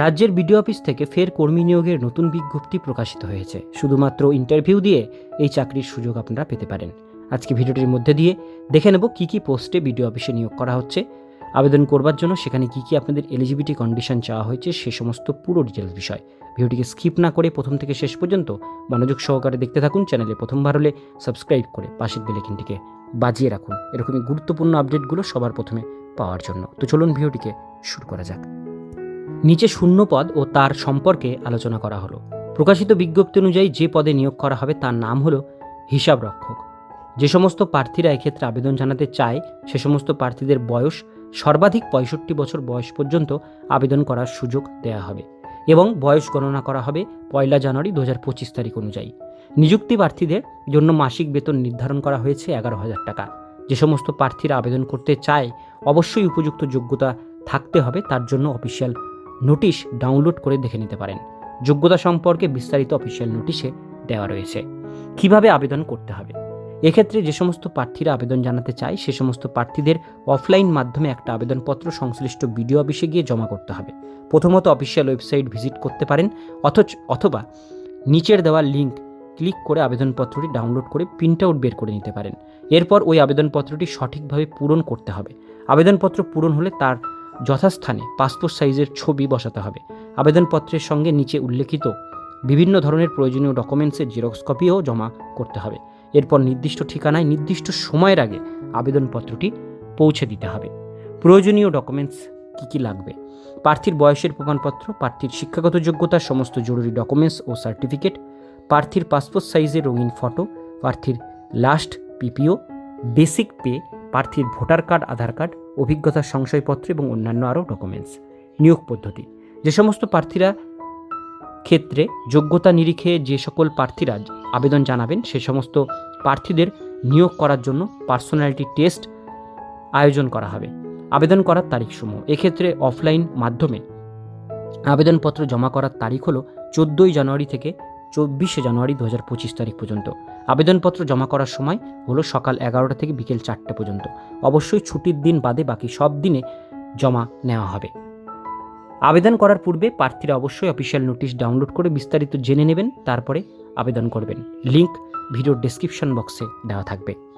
রাজ্যের BDO office থেকে ফের কর্মী নিয়োগের নতুন বিজ্ঞপ্তি প্রকাশিত হয়েছে। শুধুমাত্র ইন্টারভিউ দিয়ে এই চাকরির সুযোগ আপনারা পেতে পারেন। আজকে ভিডিওটির মধ্যে দিয়ে দেখে নেব কী কী পোস্টে বিডিও অফিসে নিয়োগ করা হচ্ছে। আবেদন করবার জন্য সেখানে কী কী আপনাদের এলিজিবিলিটি কন্ডিশন চাওয়া হয়েছে সে সমস্ত পুরো ডিটেলস বিষয়। ভিডিওটিকে স্কিপ না করে প্রথম থেকে শেষ পর্যন্ত মনোযোগ সহকারে দেখতে থাকুন চ্যানেলে প্রথমবার হলে সাবস্ক্রাইব করে পাশের বেলেকিনটিকে বাজিয়ে রাখুন। এরকমই গুরুত্বপূর্ণ আপডেটগুলো সবার প্রথমে পাওয়ার জন্য। তো চলুন ভিডিওটিকে শুরু করা যাক। নিচে শূন্য পদ ও তার সম্পর্কে আলোচনা করা হলো। প্রকাশিত বিজ্ঞপ্তি অনুযায়ী যে পদে নিয়োগ করা হবে তার নাম হলো হিসাব রক্ষক যে সমস্ত প্রার্থীরা এক্ষেত্রে আবেদন জানাতে চায়, সে সমস্ত প্রার্থীদের বয়স সর্বাধিক পঁয়ষট্টি বছর বয়স পর্যন্ত আবেদন করার সুযোগ দেওয়া হবে এবং বয়স গণনা করা হবে পয়লা জানুয়ারি দু হাজার পঁচিশ তারিখ অনুযায়ী। নিযুক্তি প্রার্থীদের জন্য মাসিক বেতন নির্ধারণ করা হয়েছে এগারো হাজার টাকা। যে সমস্ত প্রার্থীরা আবেদন করতে চায়, অবশ্যই উপযুক্ত যোগ্যতা থাকতে হবে, তার জন্য অফিসিয়াল নোটিশ ডাউনলোড করে দেখে নিতে পারেন। যোগ্যতা সম্পর্কে বিস্তারিত অফিসিয়াল নোটিশে দেওয়া রয়েছে। কীভাবে আবেদন করতে হবে? এক্ষেত্রে যে সমস্ত প্রার্থীরা আবেদন জানাতে চায়, সে সমস্ত প্রার্থীদের অফলাইন মাধ্যমে একটা আবেদনপত্র সংশ্লিষ্ট বিডিও অফিসে গিয়ে জমা করতে হবে। প্রথমত অফিসিয়াল ওয়েবসাইট ভিজিট করতে পারেন, অথচ, অথবা নিচের দেওয়া লিঙ্ক ক্লিক করে আবেদনপত্রটি ডাউনলোড করে প্রিন্ট আউট বের করে নিতে পারেন। এরপর ওই আবেদনপত্রটি সঠিকভাবে পূরণ করতে হবে। আবেদনপত্র পূরণ হলে তার যথাস্থানে পাসপোর্ট সাইজের ছবি বসাতে হবে। আবেদনপত্রের সঙ্গে নিচে উল্লেখিত বিভিন্ন ধরনের প্রয়োজনীয় ডকুমেন্টসের জেরক্স কপিও জমা করতে হবে। এরপর নির্দিষ্ট ঠিকানায় নির্দিষ্ট সময়ের আগে আবেদনপত্রটি পৌঁছে দিতে হবে। প্রয়োজনীয় ডকুমেন্টস কী কী লাগবে? প্রার্থীর বয়সের প্রমাণপত্র, প্রার্থীর শিক্ষাগত যোগ্যতার সমস্ত জরুরি ডকুমেন্টস ও সার্টিফিকেট প্রার্থীর পাসপোর্ট সাইজের রঙিন ফটো প্রার্থীর লাস্ট পিপিও বেসিক পে প্রার্থীর ভোটার কার্ড, আধার কার্ড অভিজ্ঞতার সংশয়পত্র এবং অন্যান্য আরও ডকুমেন্টস। নিয়োগ পদ্ধতি। যে সমস্ত প্রার্থীরা ক্ষেত্রে যোগ্যতা নিরিখে যে সকল প্রার্থীরা আবেদন জানাবেন, সে সমস্ত প্রার্থীদের নিয়োগ করার জন্য পার্সোনালিটি টেস্ট আয়োজন করা হবে। আবেদন করার তারিখসমূহ। এক্ষেত্রে অফলাইন মাধ্যমে আবেদনপত্র জমা করার তারিখ হলো চোদ্দোই জানুয়ারি থেকে চব্বিশে জানুয়ারি দু হাজার পঁচিশ তারিখ পর্যন্ত। আবেদনপত্র জমা করার সময় হলো সকাল এগারোটা থেকে বিকেল চারটে পর্যন্ত। অবশ্যই ছুটির দিন বাদে বাকি সব দিনে জমা নেওয়া হবে। আবেদন করার পূর্বে প্রার্থীরা অবশ্যই অফিসিয়াল নোটিশ ডাউনলোড করে বিস্তারিত জেনে নেবেন, তারপরে আবেদন করবেন। লিঙ্ক ভিডিওর ডেসক্রিপশন বক্সে দেওয়া থাকবে।